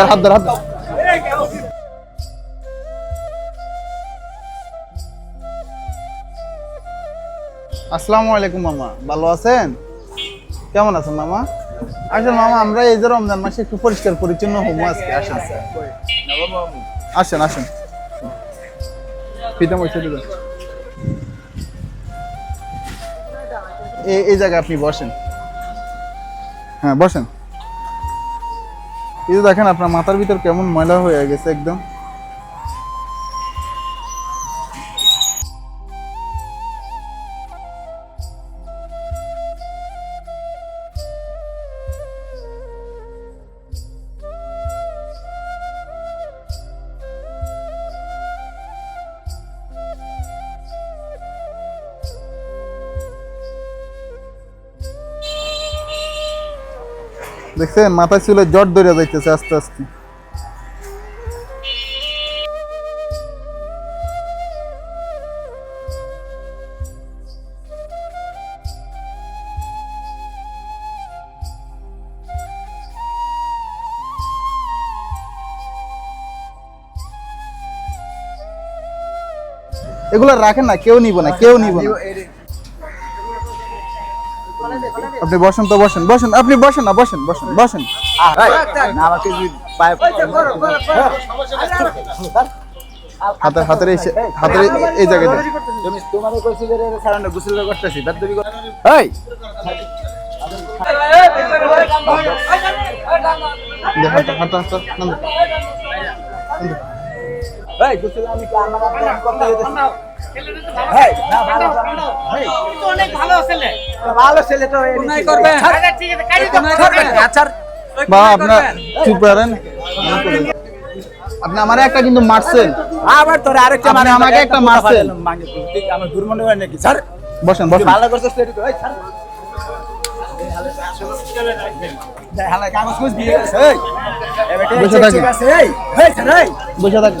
ধর হাত ধর, হাত আসসালামু আলাইকুম, মামা। ভালো আছেন? কেমন আছেন, মামা? আসেন, মামা, আমরা এই যে রমজান মাসে একটু পরিষ্কার, পরিচ্ছন্ন হব আজকে, আসেন। আসেন আসেন। পিতা বসে দেবেন এই জায়গায় আপনি বসেন। হ্যাঁ বসেন। এই যে দেখেন আপনার মাথার ভিতর কেমন ময়লা হয়ে গেছে একদম। দেখছেন, মাথায় চুলে জট ধরে যাইতেছে আস্তে আস্তে। এগুলো রাখেন না, কেউ নিব না, কেউ নিব না। আপনি বসেন তো বসেন বসেন আপনি বসেন না বসেন বসেন বসেন। আমাকে পায়ে হাতের হাতের এই হাতের এই- এই জায়গাটা। তুমি তোমারে কইছি যে কারণে গোসল করতেছি তার তুমি এই হাতে হাতে হাতে। এই গোসল আমি কি আমার কথা আপনি আমার একটা কিন্তু মারছেন। আবার তোর আরেকটা মানে আমাকে একটা মারছেন। আমার দুর্মনে নাকি? স্যার বসেন বসেন। ভালো করছিস স্যার বসে থাকেন। ঠিক আছে। এই এই স্যার এই। বসে থাকেন।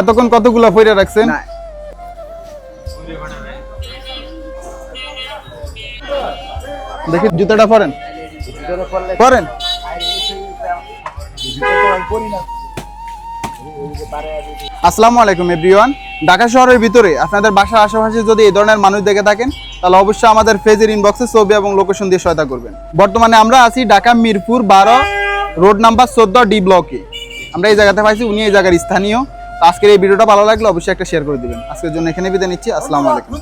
এতক্ষণ কতগুলা পয়রা রাখছেন। দেখি জুতাটা পরেন। পরেন। আসসালামু আলাইকুম এভরিওয়ান। ঢাকা শহরের ভিতরে আপনাদের বাসার আশেপাশে যদি এই ধরনের মানুষ দেখে থাকেন তাহলে অবশ্যই আমাদের ফেজের ইনবক্সে ছবি এবং লোকেশন দিয়ে সহায়তা করবেন। বর্তমানে আমরা আছি ঢাকা মিরপুর বারো রোড নাম্বার চোদ্দ ডি ব্লকে। আমরা এই জায়গাতে পাইছি, উনি এই জায়গার স্থানীয়। আজকের এই ভিডিওটা ভালো লাগলে অবশ্যই একটা শেয়ার করে দিবেন। আজকের জন্য এখানে বিদায় নিচ্ছি। আসসালামু আলাইকুম।